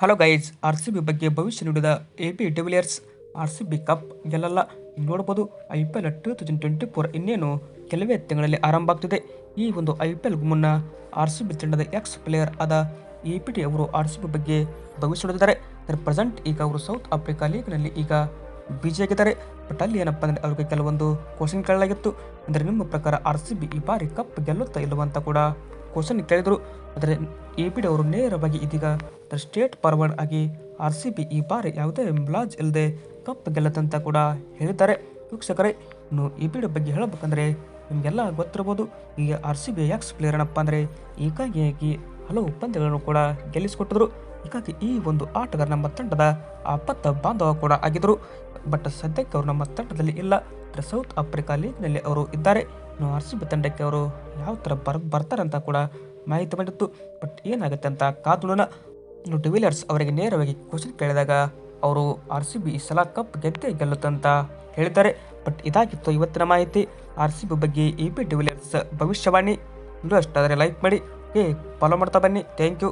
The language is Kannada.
Hello guys R C B ಬಗ್ಗೆ ಭವಿಷ್ಯ ನುಡಿದ A B de Villiers R C B cup ಗೆಲ್ಲಲ್ಲ. ನೋಡ್ಬೋದು I P L two thousand twenty four ಇನ್ನೇನು ಕೆಲವೇ ತಿಂಗಳಲ್ಲಿ ಆರಂಭ ಆಗ್ತಿದೆ. ಈ ಒಂದು ಐ ಪಿ ಎಲ್ಗೂ ಮುನ್ನ ಆರ್ ಸಿ ಬಿ ತಂಡದ ಎಕ್ಸ್ ಪ್ಲೇಯರ್ ಆದ ಎ ಪಿ ಟಿ ಅವರು ಆರ್ ಸಿ ಬಿ ಬಗ್ಗೆ ಭವಿಷ್ಯ ನುಡಿದಿದ್ದಾರೆ ಅದರ ಪ್ರೆಸೆಂಟ್ ಈಗ ಅವರು ಸೌತ್ ಆಫ್ರಿಕಾ ಲೀಗ್ನಲ್ಲಿ ಈಗ ಬಿಜಿ ಆಗಿದ್ದಾರೆ. ಬಟ್ ಅಲ್ಲಿ ಏನಪ್ಪ ಅಂದರೆ ಅವ್ರಿಗೆ ಕೆಲವೊಂದು ಕ್ವಶನ್ ಕೇಳಲಾಗಿತ್ತು. ಅಂದರೆ ನಿಮ್ಮ ಪ್ರಕಾರ ಆರ್ ಸಿ ಬಿ ಈ ಬಾರಿ ಕಪ್ ಗೆಲ್ಲುತ್ತಾ ಇಲ್ಲವಂತ ಕೂಡ ಕ್ವಶನ್ ಕೇಳಿದರು. ಆದರೆ ಎ ಪಿ ಡಿ ಅವರು ನೇರವಾಗಿ ಇದೀಗ ಸ್ಟೇಟ್ ಫಾರ್ವರ್ಡ್ ಆಗಿ ಆರ್ ಸಿ ಬಿ ಈ ಬಾರಿ ಯಾವುದೇ ಮ್ಲಾಜ್ ಇಲ್ಲದೆ ಕಪ್ ಗೆಲ್ಲತ್ತಂತ ಕೂಡ ಹೇಳಿದ್ದಾರೆ. ವೀಕ್ಷಕರೇ, ಇನ್ನು ಎ ಪಿ ಡಿ ಬಗ್ಗೆ ಹೇಳಬೇಕಂದ್ರೆ ನಿಮಗೆಲ್ಲ ಗೊತ್ತಿರ್ಬೋದು ಈಗ R C B ex player ಏನಪ್ಪ ಅಂದರೆ ಏಕಾಂಗಿಯಾಗಿ ಹಲವು ಪಂದ್ಯಗಳನ್ನು ಕೂಡ ಗೆಲ್ಲಿಸಿಕೊಟ್ಟಿದ್ರು. ಹೀಗಾಗಿ ಈ ಒಂದು ಆಟಗಾರ ನಮ್ಮ ತಂಡದ ಆಪತ್ತ ಬಾಂಧವ ಕೂಡ ಆಗಿದ್ದರು ಬಟ್ ಸದ್ಯಕ್ಕೆ ಅವರು ನಮ್ಮ ತಂಡದಲ್ಲಿ ಇಲ್ಲ. ಸೌತ್ ಆಫ್ರಿಕಾ ಲೀಗ್ನಲ್ಲಿ ಅವರು ಇದ್ದಾರೆ. ಇನ್ನು ಆರ್ ಸಿ ಬಿ ತಂಡಕ್ಕೆ ಅವರು ಯಾವ ಥರ ಬರ್ ಬರ್ತಾರೆ ಅಂತ ಕೂಡ ಮಾಹಿತಿ ಬಂದಿತ್ತು ಬಟ್ ಏನಾಗುತ್ತೆ ಅಂತ ಕಾತುಳನ ಇನ್ನು ಡಿವಿಲಿಯರ್ಸ್ ಅವರಿಗೆ ನೇರವಾಗಿ ಕ್ವಶನ್ ಕೇಳಿದಾಗ ಅವರು ಆರ್ ಸಿ ಬಿ ಈ ಸಲ ಕಪ್ ಗೆದ್ದೇ ಗೆಲ್ಲುತ್ತಂತ ಹೇಳ್ತಾರೆ ಬಟ್ ಇದಾಗಿತ್ತು ಇವತ್ತಿನ ಮಾಹಿತಿ. ಆರ್ ಸಿ ಬಿ ಬಗ್ಗೆ ಎ ಪಿ ಡಿವಿಲಿಯರ್ಸ್ ಭವಿಷ್ಯವಾಣಿ. ಇದು ಅಷ್ಟಾದರೆ ಲೈಕ್ ಮಾಡಿ. ಏ ಫಾಲೋ ಮಾಡ್ತಾ ಬನ್ನಿ. Thank you